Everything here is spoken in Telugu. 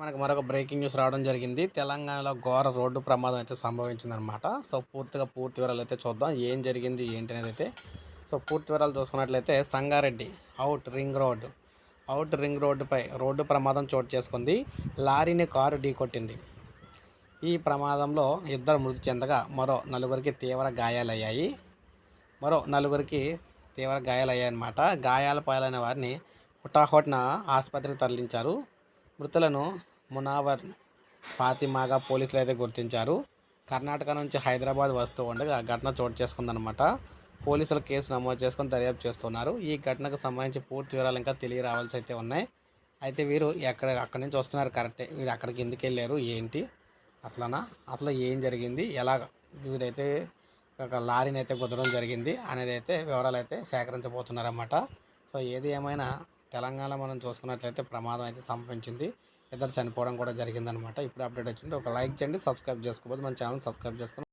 మనకు మరొక బ్రేకింగ్ న్యూస్ రావడం జరిగింది. తెలంగాణలో ఘోర రోడ్డు ప్రమాదం అయితే సంభవించిందనమాట సో పూర్తిగా పూర్తి వివరాలు అయితే చూద్దాం. ఏం జరిగింది ఏంటి అనేది అయితే సో పూర్తి వివరాలు చూసుకున్నట్లయితే Sangareddy out ring road out ring రోడ్డుపై రోడ్డు ప్రమాదం చోటు చేసుకుంది. లారీని కారు ఢీకొట్టింది. ఈ ప్రమాదంలో ఇద్దరు మృతి చెందగా మరో నలుగురికి తీవ్ర గాయాలయ్యాయి. మరో నలుగురికి తీవ్ర గాయాలయ్యాయన్నమాట. గాయాల పాలైన వారిని హుటాహుట్న ఆసుపత్రికి తరలించారు. మృతులను మునావర్ ఫాతిమాగా పోలీసులు అయితే గుర్తించారు. కర్ణాటక నుంచి హైదరాబాద్ వస్తూ ఉండగా ఘటన చోటు చేసుకుందనమాట పోలీసులు కేసు నమోదు చేసుకొని దర్యాప్తు చేస్తున్నారు. ఈ ఘటనకు సంబంధించి పూర్తి వివరాలు ఇంకా తెలియరావాల్సి అయితే ఉన్నాయి. అయితే వీరు ఎక్కడ అక్కడి నుంచి వస్తున్నారు కరెక్టే వీరు అక్కడికి ఎందుకు వెళ్ళారు ఏంటి అసలనా అసలు ఏం జరిగింది ఎలా వీరైతే ఒక లారీని అయితే కుదరడం జరిగింది అనేది అయితే వివరాలు అయితే సేకరించబోతున్నారన్నమాట. సో ఏది ఏమైనా తెలంగాణ మనం చూసుకున్నట్లయితే ప్రమాదం అయితే సంభవించింది. ఇద్దరు చనిపోవడం కూడా జరిగిందనమాట ఇప్పుడు అప్డేట్ వచ్చింది. ఒక లైక్ చేయండి సబ్స్క్రైబ్ చేసుకోబోదు మన ఛానల్ సబ్స్క్రైబ్ చేసుకుని